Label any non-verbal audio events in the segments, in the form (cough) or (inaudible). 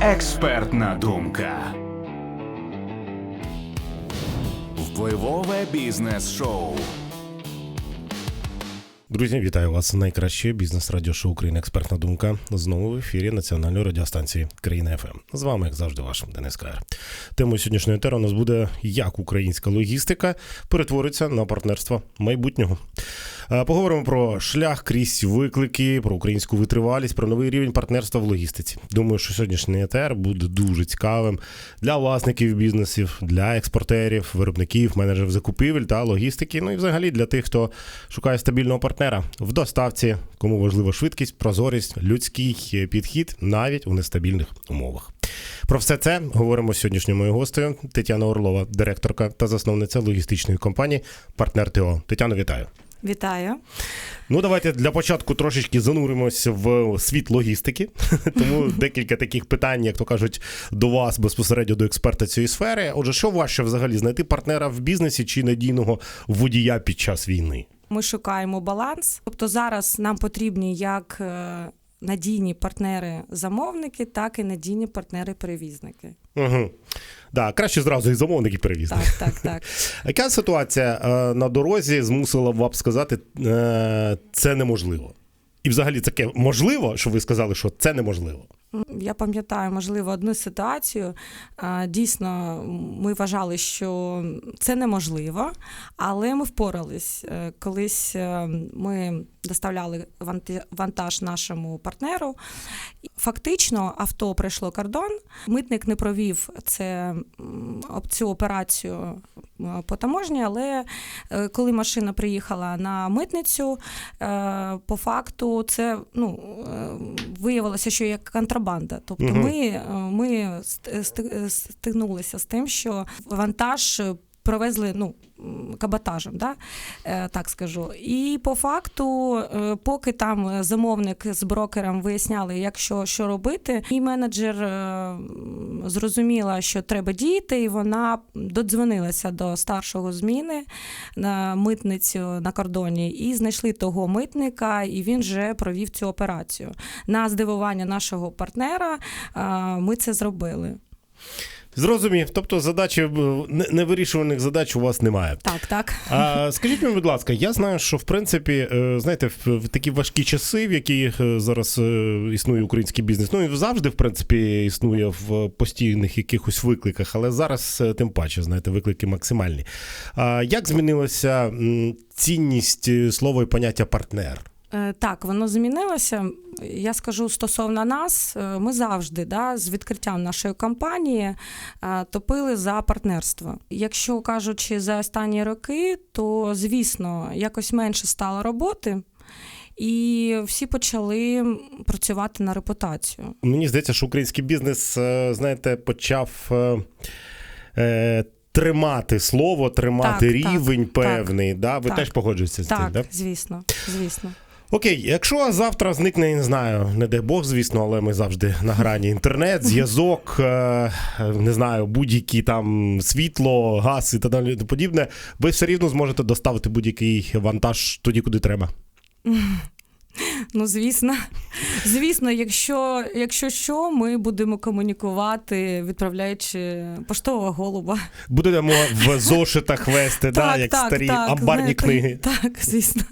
Експертна думка. Впливове бізнес-шоу. Друзі, вітаю вас. Найкраще бізнес радіошоу Україна Експертна думка. Знову в ефірі національної радіостанції Країна ФМ. З вами, як завжди, ваш Денис Каєр. Темою сьогоднішньої тери у нас буде як українська логістика перетвориться на партнерство майбутнього. Е, Поговоримо про шлях крізь виклики, про українську витривалість, про новий рівень партнерства в логістиці. Думаю, що сьогоднішній етер буде дуже цікавим для власників бізнесів, для експортерів, виробників, менеджерів закупівель та логістики. Ну і взагалі для тих, хто шукає стабільного партнера в доставці, кому важлива швидкість, прозорість, людський підхід навіть у нестабільних умовах. Про все це говоримо сьогоднішньою моєю гостею Тетяна Орлова, директорка та засновниця логістичної компанії Партнер ТО. Тетяно, вітаю. Вітаю. Ну, давайте для початку трошечки зануримося в світ логістики. (laughs) Тому декілька таких питань, як то кажуть, до вас безпосередньо до експерта цієї сфери. Отже, що важче взагалі знайти партнера в бізнесі чи надійного водія під час війни? Ми шукаємо баланс. Тобто зараз нам потрібні як е, надійні партнери-замовники, так і надійні партнери-перевізники. Угу. Да, краще зразу і замовників перевізли. Так, так, так. (laughs) Яка ситуація е, на дорозі змусила вам сказати, е, це неможливо? І взагалі таке можливо, що ви сказали, що це неможливо? Я пам'ятаю, можливо, одну ситуацію. Дійсно, ми вважали, що це неможливо, але ми впорались. Е, Колись е, ми доставляли вантаж нашому партнеру. Фактично, авто пройшло кордон. Митник не провів це цю операцію м, по таможні, але е, коли машина приїхала на митницю, е, по факту це ну, е, виявилося, що є контрабанда. Тобто угу. ми, е, ми ст- ст- стикнулися з тим, що вантаж. Провезли ну, каботажем, да? е, так скажу. І по факту, е, поки там е, замовник з брокером виясняли, як що, робити, і менеджер зрозуміла, що треба діяти, і вона додзвонилася до старшого зміни на митницю на кордоні і знайшли того митника, і він вже провів цю операцію. На здивування нашого партнера ми це зробили. Зрозумів. Тобто задачі е, невирішуваних задач у вас немає. Так, так. А скажіть мені, будь ласка, я знаю, що в принципі, е, знаєте, в, такі важкі часи, в які е, зараз існує український бізнес, ну і завжди, в принципі, існує в постійних якихось викликах, але зараз тим паче, знаєте, виклики максимальні. А як змінилася цінність слова і поняття партнер? Е, Так, воно змінилося. Я скажу стосовно нас, е, ми завжди да, з відкриттям нашої компанії е, топили за партнерство. Якщо кажучи за останні роки, то звісно якось менше стало роботи. І всі почали працювати на репутацію. Мені здається, що український бізнес, знаєте, почав. е, Тримати слово, тримати Так, так, рівень так, певний. да? Ви так. теж погоджуєтеся з Так, цим, да? звісно, звісно. Окей, якщо завтра зникне, не знаю, не дай Бог, звісно, але ми завжди на грані інтернет, зв'язок, е, не знаю, будь-які там світло, газ і так далі подібне, ви все рівно зможете доставити будь-який вантаж туди, куди треба. (laughs) Ну, звісно, звісно, якщо, якщо що, ми будемо комунікувати, відправляючи поштового голуба. Будемо в зошитах вести, да, як старі амбарні знаєте, книги. Так, звісно.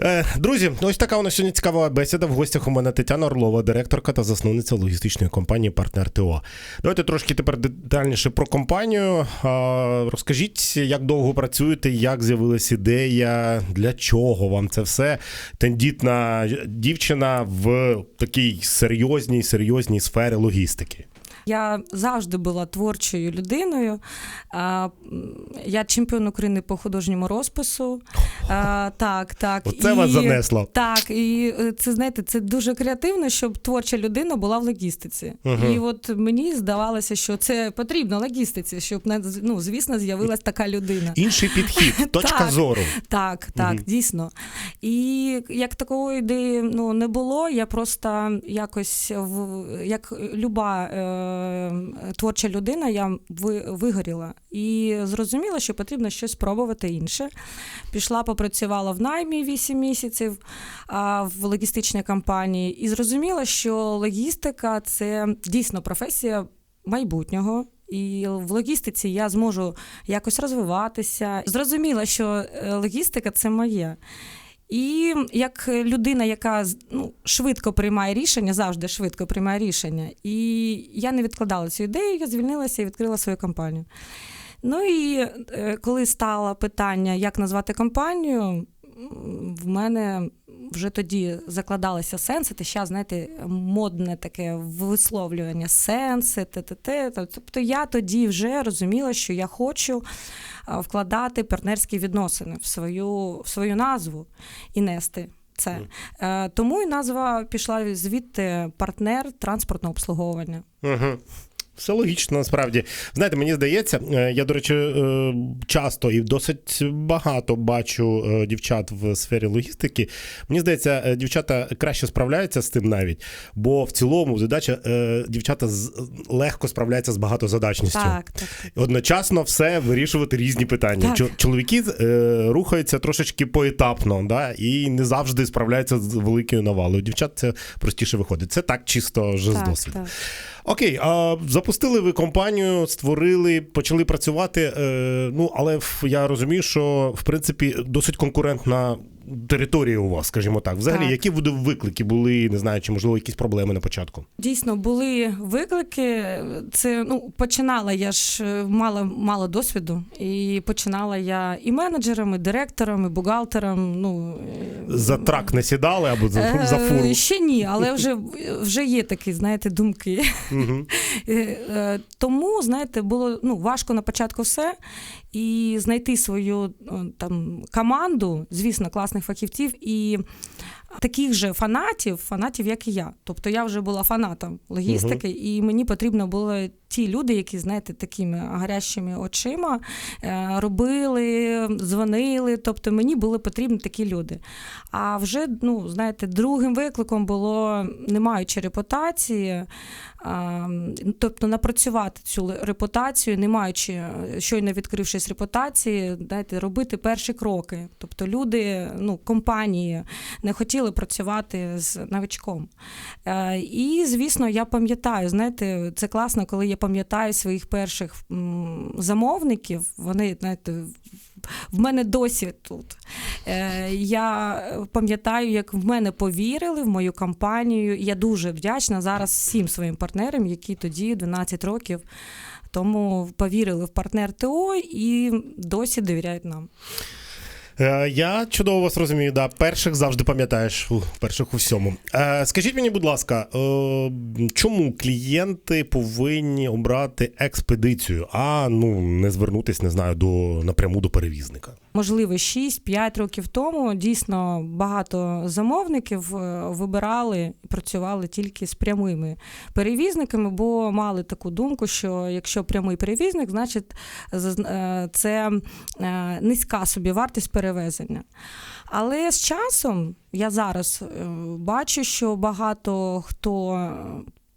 Е, Друзі, ось така у нас сьогодні цікава бесіда. В гостях у мене Тетяна Орлова, директорка та засновниця логістичної компанії Партнер ТО. Давайте трошки тепер детальніше про компанію. Розкажіть, як довго працюєте, як з'явилась ідея, для чого вам це все? Тендітна дівчина в такій серйозній, серйозній сфері логістики. Я завжди була творчою людиною. Я чемпіон України по художньому розпису. Так, так. Оце вас занесло. Так, і е, це знаєте, це дуже креативно, щоб творча людина була в логістиці. Мгм. І от мені здавалося, що це потрібно логістиці, щоб ну, звісно, з'явилась така людина. Інший підхід, (laughs) точка Так. зору. Так, так, Мгм. дійсно. І як такої ідеї ну, не було, я просто якось в як люба е, творча людина, я вигоріла і зрозуміла, що потрібно щось спробувати інше. Пішла, попрацювала в наймі 8 місяців в логістичній компанії, і зрозуміла, що логістика це дійсно професія майбутнього. І в логістиці я зможу якось розвиватися. Зрозуміла, що е, логістика це моє. І як людина, яка ну, швидко приймає рішення, завжди швидко приймає рішення. І я не відкладала цю ідею, я звільнилася і відкрила свою компанію. Ну і е, коли стало питання, як назвати компанію, в мене вже тоді закладалися сенси, те зараз, знаєте, модне таке висловлювання сенси. Тобто я тоді вже розуміла, що я хочу вкладати партнерські відносини в свою, в свою назву і нести. Це Е, тому і назва пішла звідти партнер транспортного обслуговування. Угу. Все логічно, насправді. Знаєте, мені здається, е, я, до речі, е, часто і досить багато бачу е, дівчат в сфері логістики. Мені здається, дівчата краще справляються з тим навіть, бо в цілому задача дівчата легко справляються з багатозадачністю. Так, так. Одночасно все вирішувати різні питання. Так. Чоловіки рухаються трошечки поетапно, да, і не завжди справляються з великою навалою. Дівчат це простіше виходить. Це так чисто вже з досвіду. так. Окей, а запустили ви компанію, створили, почали працювати. Е, ну, але в- я розумію, що в принципі досить конкурентна територія у вас, скажімо так. Взагалі, Так. які виклики були, не знаю, чи можливо якісь проблеми на початку? Дійсно, були виклики. Це ну починала я ж е, мала мало досвіду, і починала я і менеджером, і директором, і бухгалтером. Ну е, За трак не сідали або за, е, за фуру? ще ні, але вже (laughs) вже є такі, знаєте, думки. (laughs) Е, Тому, знаєте, було ну, важко на початку все. І знайти свою там команду, звісно, класних фахівців і таких же фанатів, фанатів, як і я. Тобто я вже була фанатом логістики, і мені потрібно було ті люди, які, знаєте, такими гарячими очима е, робили, дзвонили. Тобто мені були потрібні такі люди. А вже, ну, знаєте, другим викликом було, не маючи репутації, тобто напрацювати цю репутацію, не маючи, е, щойно відкрившись репутації, знаєте, робити перші кроки. Тобто люди, ну, компанії не хотіли працювати з новичком. Е, І, звісно, я пам'ятаю, знаєте, це класно, коли я пам'ятаю своїх перших замовників. Вони, знаєте, в мене досі тут. Е, Я пам'ятаю, як в мене повірили в мою компанію. Я дуже вдячна зараз всім своїм партнерам, які тоді 12 років тому повірили в партнер ТО і досі довіряють нам. Е, Я чудово вас розумію. Да, перших завжди пам'ятаєш перших у всьому. Е, Скажіть мені, будь ласка, е, чому клієнти повинні обрати експедицію, а ну не звернутись, не знаю, до напряму до перевізника? Можливо, 6-5 років тому дійсно багато замовників е, вибирали працювали тільки з прямими перевізниками, бо мали таку думку, що якщо прямий перевізник, значить е, це е, низька собівартість перевезення. Але з часом я зараз бачу, що багато хто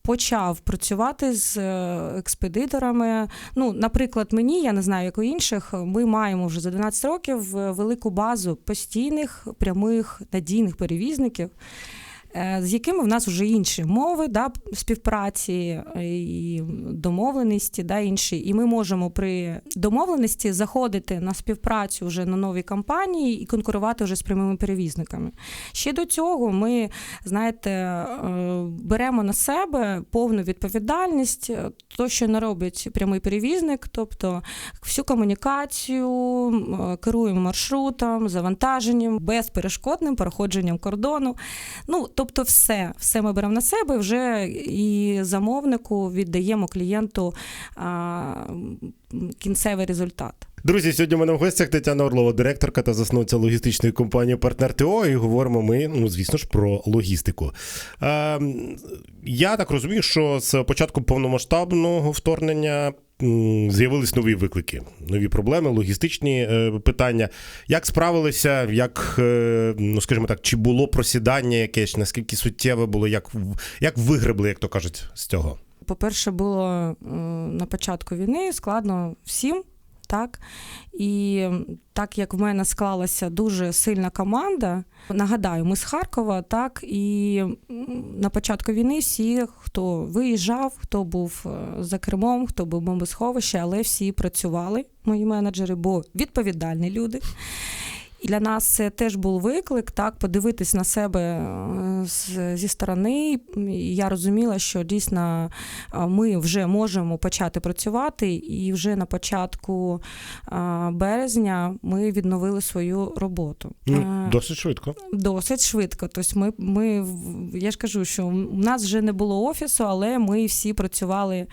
почав працювати з е, експедиторами. Ну, наприклад, мені, я не знаю, як у інших, ми маємо вже за 12 років е, велику базу постійних, прямих, надійних перевізників. Е, З якими в нас вже інші мови да, співпраці е, і домовленості, да, інші. І ми можемо при домовленості заходити на співпрацю вже на нові компанії і конкурувати вже з прямими перевізниками. Ще до цього ми, знаєте, е, беремо на себе повну відповідальність, то, що не робить прямий перевізник, тобто всю комунікацію, керуємо маршрутом, завантаженням, безперешкодним проходженням кордону. Ну, тобто, все, все ми беремо на себе вже і замовнику віддаємо клієнту а, кінцевий результат. Друзі, сьогодні у мене в гостях Тетяна Орлова, директорка та засновниця логістичної компанії Партнер ТО. І говоримо ми, ну звісно ж, про логістику. Е, я так розумію, що з початку повномасштабного вторгнення з'явились нові виклики, нові проблеми, логістичні е, питання. Як справилися, як, е, ну скажімо так, чи було просідання якесь, наскільки суттєве було, як, як вигребли, як то кажуть, з цього? По-перше, було е, на початку війни складно всім. Так, і так як в мене склалася дуже сильна команда, нагадаю, ми з Харкова, так, і на початку війни всі, хто виїжджав, хто був е, за кермом, хто був в бомбосховищі, але всі працювали, мої менеджери, бо відповідальні люди. І для нас це теж був виклик, так, подивитись на себе е, зі сторони. Я розуміла, що дійсно е, ми вже можемо почати працювати, і вже на початку е, березня ми відновили свою роботу. Ну, Досить швидко. Досить швидко. Тобто ми, ми, я ж кажу, що у нас вже не було офісу, але ми всі працювали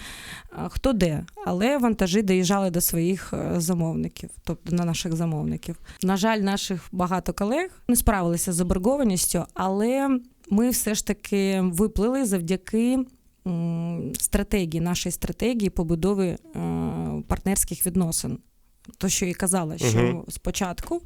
хто де. Але вантажі доїжджали до своїх замовників, тобто на наших замовників. На жаль, наших багато колег не справилися з заборгованістю, але ми все ж таки виплили завдяки. Стратегії нашої стратегії побудови е, партнерських відносин. То, що і казала, що Мгм. спочатку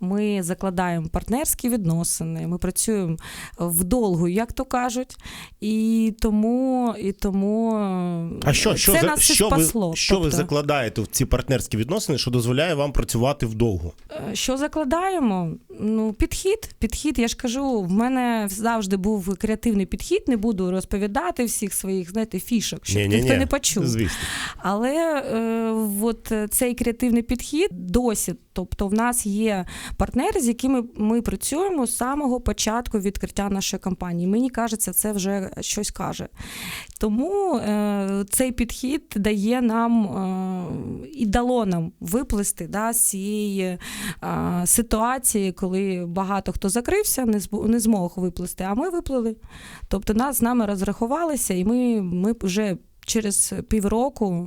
ми закладаємо партнерські відносини, ми працюємо вдовгу, як то кажуть, і тому, і тому е, А що, що, це за- нас що, спасло. ви, що ви Тобто, закладаєте в ці партнерські відносини, що дозволяє вам працювати вдовго? е, Що закладаємо? Ну, підхід. Підхід, я ж кажу, в мене завжди був креативний підхід. Не буду розповідати всіх своїх, знаєте, фішок, щоб ніхто не почув. Звісно. Але е, от е, цей креативний підхід досі. Тобто, в нас є партнери, з якими ми працюємо з самого початку відкриття нашої компанії. Мені кажеться, це вже щось каже. Тому е, цей підхід дає нам е, і дало нам виплисти да, з цієї е, ситуації, коли багато хто закрився, не, не змог виплисти, а ми виплили. Тобто нас з нами розрахувалися, і ми, ми вже через півроку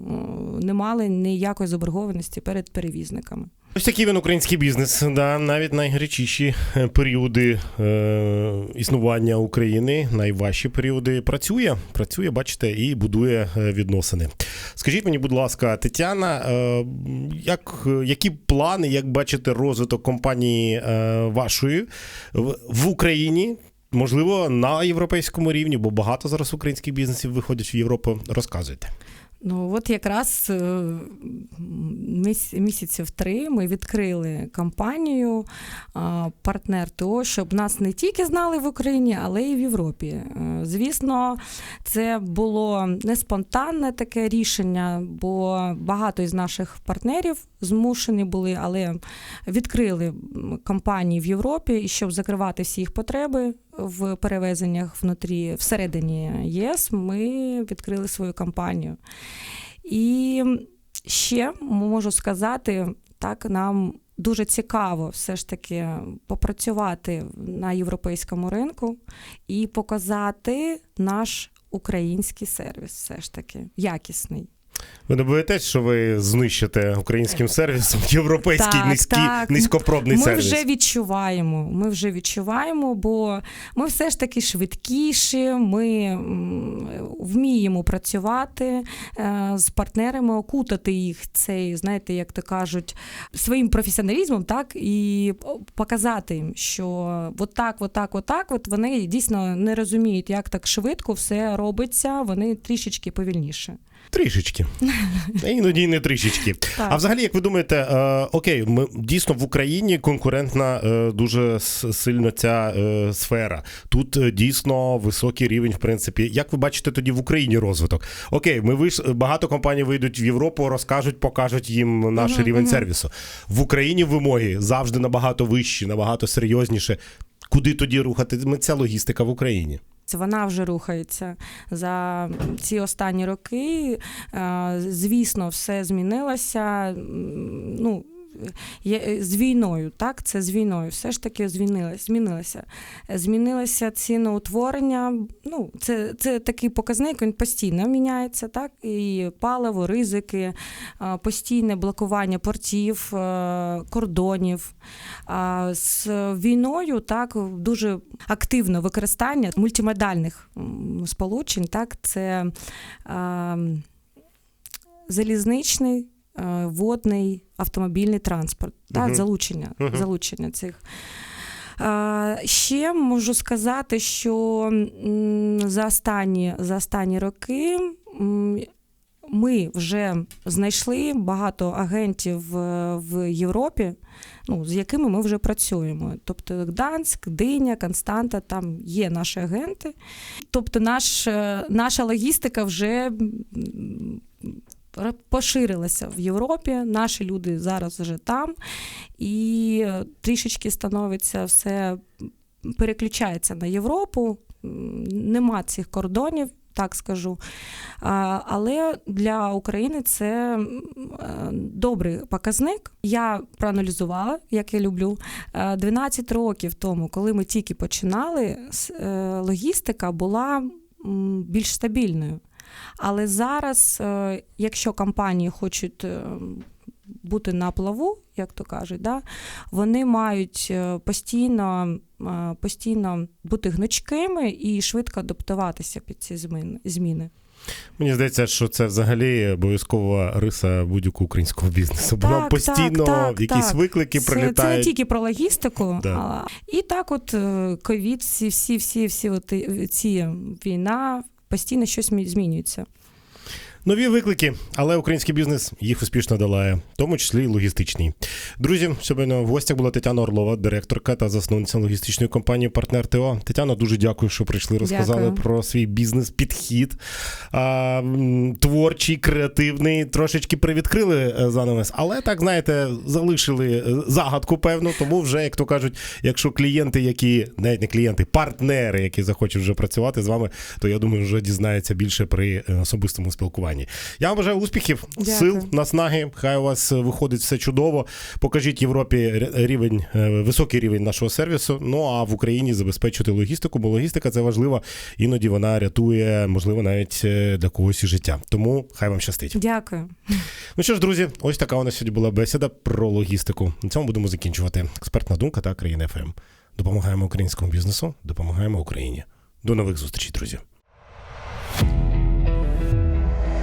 не мали ніякої заборгованості перед перевізниками. Ось такий він український бізнес. Да, навіть найгарячіші е, періоди е, існування України, найважчі періоди працює, працює, бачите, і будує е, відносини. Скажіть мені, будь ласка, Тетяна, е, як, які плани, як бачите, розвиток компанії е, вашої в, в Україні? Можливо, на європейському рівні, бо багато зараз українських бізнесів виходять в Європу. Розказуйте. Ну от якраз е, місяців три ми відкрили компанію а, партнер ТО, щоб нас не тільки знали в Україні, але й в Європі. Е, Звісно, це було не спонтанне таке рішення, бо багато із наших партнерів змушені були, але відкрили м, компанії в Європі, і щоб закривати всі їх потреби в перевезеннях внутрі всередині ЄС, ми відкрили свою компанію. І ще можу сказати, так нам дуже цікаво все ж таки попрацювати на європейському ринку і показати наш український сервіс, все ж таки якісний. Ви не боїтесь, що ви знищите українським сервісом європейський Так, низький, так. низькопробний ми сервіс? вже відчуваємо. Ми вже відчуваємо, бо ми все ж таки швидкіші, ми вміємо працювати е, з партнерами, окутати їх цей, знаєте, як то кажуть, своїм професіоналізмом, так і показати їм, що от так, от так, от так, от вони дійсно не розуміють, як так швидко все робиться. Вони трішечки повільніше. Трішечки. (laughs) Іноді не трішечки. А взагалі, як ви думаєте, е, окей, ми дійсно в Україні конкурентна е, дуже сильно ця е, сфера. Тут дійсно високий рівень, в принципі. Як ви бачите тоді в Україні розвиток? Окей, ми виш... багато компаній вийдуть в Європу, розкажуть, покажуть їм наш Мгм, рівень мгм. сервісу. В Україні вимоги завжди набагато вищі, набагато серйозніше. Куди тоді рухатиметься логістика в Україні? Вона вже рухається за ці останні роки. Е, Звісно, все змінилося. Ну, з війною, так, це з війною, все ж таки змінилося. Змінилося, змінилося ціноутворення. Ну, це, це такий показник, він постійно міняється, так, і паливо, ризики, е, постійне блокування портів, е, кордонів. А з війною так дуже активне використання мультимодальних сполучень. Так, це е, залізничний, е, водний, автомобільний транспорт, так, Мгм. залучення, Мгм. залучення цих. Е, Ще можу сказати, що за останні, за останні роки ми вже знайшли багато агентів е, в Європі, ну, з якими ми вже працюємо. Тобто Гданськ, Диня, Константа, там є наші агенти. Тобто наш, е, наша логістика вже поширилася в Європі. Наші люди зараз вже там, і е, трішечки становиться все, переключається на Європу. Нема цих кордонів. Так скажу. Але для України це е, добрий показник. Я проаналізувала, як я люблю. Е, 12 років тому, коли ми тільки починали, е, логістика була більш стабільною. Але зараз, е, якщо компанії хочуть е, бути на плаву, як то кажуть, да, вони мають е, постійно, постійно бути гнучкими і швидко адаптуватися під ці зміни-. Мені здається, що це взагалі обов'язкова риса будь-якого українського бізнесу. Бо Так, нам постійно так, так, якісь так. виклики Це, це не тільки про логістику, Да. а, і так, от ковід, всі, всі, всі, всі от, ці війна постійно щось мі- змінюється. Нові виклики, але український бізнес їх успішно долає, в тому числі і логістичний. Друзі, сьогодні в гостях була Тетяна Орлова, директорка та засновниця логістичної компанії Партнер ТО. Тетяна, дуже дякую, що прийшли, розказали Дякую. про свій бізнес-підхід. А, творчий, креативний, трошечки привідкрили е, занавес, але так знаєте, залишили е, загадку певну. Тому вже, як то кажуть, якщо клієнти, які навіть не клієнти, партнери, які захочуть вже працювати з вами, то я думаю, вже дізнаються більше при е, особистому спілкуванні. Я вам бажаю успіхів, Дякую. сил, наснаги. Хай у вас е, виходить все чудово. Покажіть Європі рівень, е, високий рівень нашого сервісу. Ну а в Україні забезпечити логістику, бо логістика це важливо. Іноді вона рятує, можливо, навіть е, для когось і життя. Тому хай вам щастить. Дякую. Ну що ж, друзі, ось така у нас сьогодні була бесіда про логістику. На цьому будемо закінчувати. Експертна думка та країна ФМ. Допомагаємо українському бізнесу, допомагаємо Україні. До нових зустрічей, друзі.